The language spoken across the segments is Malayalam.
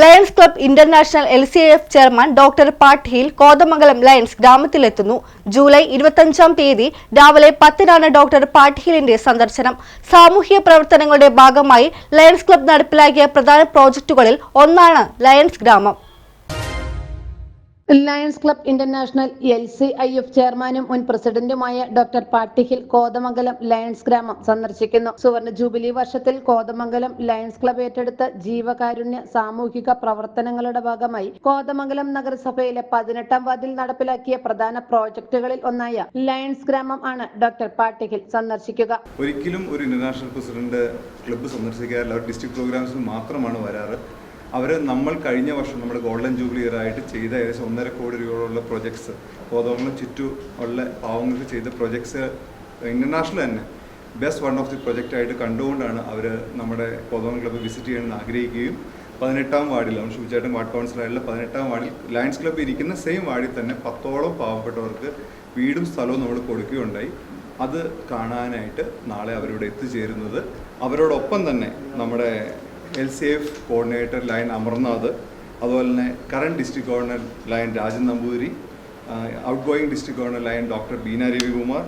Lions club international L C F chairman doctor Patti Hill Kothamangalam Lions ഗ്രാമത്തിലെത്തുന്നു. July ഇരുപത്തഞ്ചാം തീയതി രാവിലെ പത്തിനാണ് ഡോക്ടർ പാട്ടീലിന്റെ സന്ദർശനം. സാമൂഹ്യ പ്രവർത്തനങ്ങളുടെ ഭാഗമായി ലയൺസ് ക്ലബ് നടപ്പിലാക്കിയ പ്രധാന പ്രോജക്ടുകളിൽ ഒന്നാണ് ലയൺസ് ഗ്രാമം. Lions club international L C I F ചെയർമാനും മുൻ പ്രസിഡന്റുമായ ഡോക്ടർ പാട്ടിഹിൽ കോതമംഗലം ലയൺസ് ഗ്രാമം സന്ദർശിക്കുന്നു. സുവർണ ജൂബിലി വർഷത്തിൽ കോതമംഗലം ലയൺസ് ക്ലബ് ഏറ്റെടുത്ത ജീവകാരുണ്യ സാമൂഹിക പ്രവർത്തനങ്ങളുടെ ഭാഗമായി കോതമംഗലം നഗരസഭയിലെ പതിനെട്ടാം വാർഡിൽ നടപ്പിലാക്കിയ പ്രധാന പ്രോജക്ടുകളിൽ ഒന്നായ ലയൺസ് ഗ്രാമം ആണ് ഡോക്ടർ പാട്ടിഹിൽ സന്ദർശിക്കുക. ഒരിക്കലും ഒരു ഇന്റർനാഷണൽ പ്രസിഡന്റ് ക്ലബ്ബ് സന്ദർശിക്കാറില്ല. ഡിസ്ട്രിക്ട് പ്രോഗ്രാംസിൽ മാത്രമാണ് വരാറ്. അവർ നമ്മൾ കഴിഞ്ഞ വർഷം നമ്മുടെ ഗോൾഡൻ ജൂബിലി ഇയർ ആയിട്ട് ചെയ്ത ഏകദേശം ഒന്നര കോടി രൂപയുള്ള പ്രൊജക്ട്സ് കോതോങ്ങളും ചുറ്റു ഉള്ള പാവങ്ങൾക്ക് ചെയ്ത പ്രൊജക്ട്സ് ഇന്റർനാഷണൽ തന്നെ. Best one of the project ആയിട്ട് കണ്ടുകൊണ്ടാണ് അവർ നമ്മുടെ കോതമംഗലം ക്ലബ്ബ് വിസിറ്റ് ചെയ്യണമെന്ന് ആഗ്രഹിക്കുകയും പതിനെട്ടാം വാർഡിൽ നമ്മൾ ശുചിച്ചേട്ടൻ വാർഡ് കൗൺസിലായിട്ടുള്ള പതിനെട്ടാം വാർഡിൽ ലയൺസ് ക്ലബ്ബ് ഇരിക്കുന്ന സെയിം വാർഡിൽ തന്നെ പത്തോളം പാവപ്പെട്ടവർക്ക് വീടും സ്ഥലവും നമ്മൾ കൊടുക്കുകയുണ്ടായി. അത് കാണാനായിട്ട് നാളെ അവരിവിടെ എത്തിച്ചേരുന്നത്. അവരോടൊപ്പം തന്നെ നമ്മുടെ L C F coordinator lion Amarnath അതുപോലെ തന്നെ current district governor lion Rajan Namboothiri outgoing district governor lion doctor Beena Ravikumar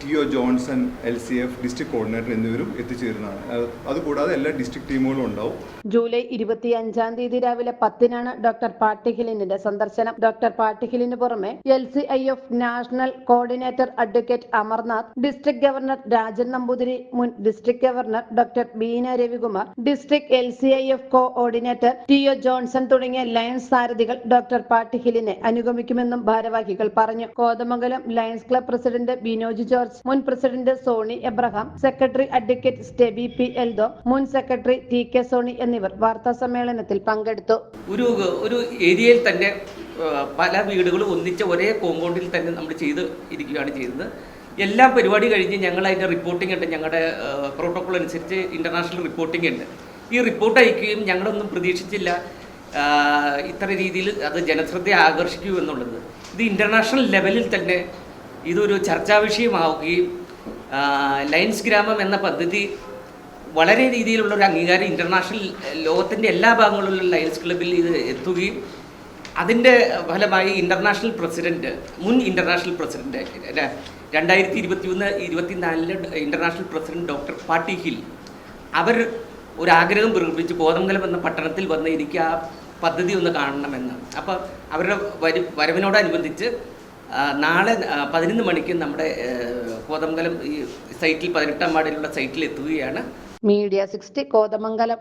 T O Johnson L C F district coordinator എന്നിവരും എത്തിച്ചേരുന്നതാണ്. അതുകൂടാതെ എല്ലാ ഡിസ്ട്രിക്ട് ടീമുകളും ഉണ്ടാവും. ജൂലൈ ഇരുപത്തി അഞ്ചാം തീയതി രാവിലെ പത്തിനാണ് ഡോക്ടർ പാട്ടിഹിലിന്റെ സന്ദർശനം. ഡോക്ടർ പാട്ടിഹിലിന് പുറമെ L C I F national coordinator advocate Amarnath district governor Rajan Namboothiri മുൻ district governor doctor Beena Ravikumar district L C I F coordinator T O Johnson തുടങ്ങിയ ലയൺസ് സാരഥികൾ ഡോക്ടർ പാട്ടിഹിലിനെ അനുഗമിക്കുമെന്നും ഭാരവാഹികൾ പറഞ്ഞു. Kothamangalam Lions club president Binoj George മുൻ president Soni Abraham secretary advocate Steby P Eldho മുൻ സെക്രട്ടറി ടി കെ സോണി എന്നിവർ വാർത്താ സമ്മേളനത്തിൽ പങ്കെടുത്തു. ഒരു ഒരു ഏരിയയിൽ തന്നെ പല വീടുകളും ഒന്നിച്ച ഒരേ കോമ്പൗണ്ടിൽ തന്നെ നമ്മൾ ചെയ്ത് ഇരിക്കുകയാണ് ചെയ്യുന്നത് എല്ലാ പരിപാടി കഴിഞ്ഞ് ഞങ്ങൾ അതിന്റെ റിപ്പോർട്ടിംഗ് ഉണ്ട്. ഞങ്ങളുടെ പ്രോട്ടോകോൾ അനുസരിച്ച് ഇന്റർനാഷണൽ റിപ്പോർട്ടിംഗ് ഉണ്ട്. ഈ റിപ്പോർട്ട് അയക്കുകയും ഞങ്ങളൊന്നും പ്രതീക്ഷിച്ചില്ല ഇത്ര രീതിയിൽ അത് ജനശ്രദ്ധയെ ആകർഷിക്കൂ എന്നുള്ളത്. ഇത് ഇന്റർനാഷണൽ ലെവലിൽ തന്നെ ഇതൊരു ചർച്ചാ വിഷയമാവുകയും ലയൻസ് ഗ്രാമം എന്ന പദ്ധതി വളരെ രീതിയിലുള്ള ഒരു അംഗീകാരം ഇന്റർനാഷണൽ ലോകത്തിന്റെ എല്ലാ ഭാഗങ്ങളിലുള്ള ലയൻസ് ക്ലബിൽ ഇത് എത്തുകയും അതിന്റെ ഫലമായി ഇന്റർനാഷണൽ പ്രസിഡന്റ് മുൻ ഇന്റർനാഷണൽ പ്രസിഡന്റ് രണ്ടായിരത്തി ഇരുപത്തി ഒന്ന് ഇരുപത്തിനാലിൽ international president doctor Patti Hill അവർ ഒരു ആഗ്രഹം പ്രകടിപ്പിച്ച് കോതമംഗലം എന്ന പട്ടണത്തിൽ വന്ന് എനിക്ക് ആ പദ്ധതി ഒന്ന് കാണണമെന്ന്. അപ്പോൾ അവരുടെ വരു വരവിനോടനുബന്ധിച്ച് നാളെ പതിനൊന്ന് മണിക്ക് നമ്മുടെ കോതമംഗലം ഈ സൈറ്റിൽ പതിനെട്ടാം വാർഡിലുള്ള സൈറ്റിൽ എത്തുകയാണ് മീഡിയ സിക്സ്റ്റി കോതമംഗലം.